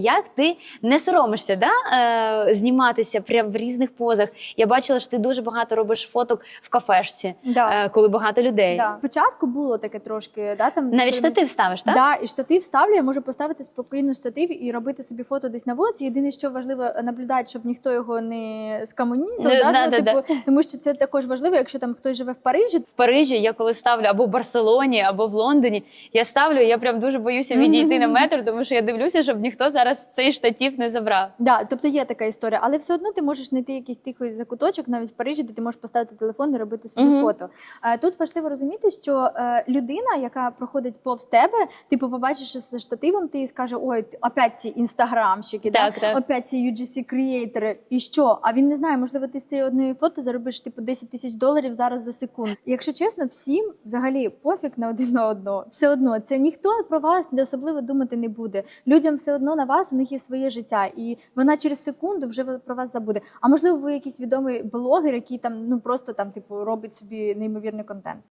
Як ти не соромишся да, е, зніматися прям в різних позах? Я бачила, що ти дуже багато робиш фоток в кафешці, Да. е, коли багато людей. Да. Спочатку було таке трошки, да, там Навіть собі- штатив ставиш, так? Да, і штатив ставлю, я можу поставити спокійно штатив і робити собі фото десь на вулиці. Єдине, що важливо е, наблюдати, щоб ніхто його не скамоніть. Ну, да, да, ну, да, типу, Тому що це також важливо, якщо там хтось живе в Парижі. В Парижі я коли ставлю або в Барселоні, або в Лондоні, я ставлю, я прям дуже боюся відійти на метр, тому що я дивлюся, щоб ніхто зараз цей штатів не забрав. Да, тобто є така історія, але все одно ти можеш знайти якийсь тихий закуточок, навіть в Парижі, де ти можеш поставити телефон і робити собі Мгм. фото. Е, Тут важливо розуміти, що е, людина, яка проходить повз тебе, типу побачиш з штативом, ти скаже: ой, опять ці інстаграмщики, да? Так, так. опять ці UGC креатори. І що? А він не знає, можливо, ти з цієї одної фото заробиш типу 10 тисяч доларів зараз за секунду. Якщо чесно, всім взагалі пофіг на один на одного. Все одно це ніхто про вас не особливо думати не буде. Людям все одно на вас, у них є своє життя, і вона через секунду вже про вас забуде. А можливо, ви якийсь відомий блогер, який там ну просто там типу робить собі неймовірний контент.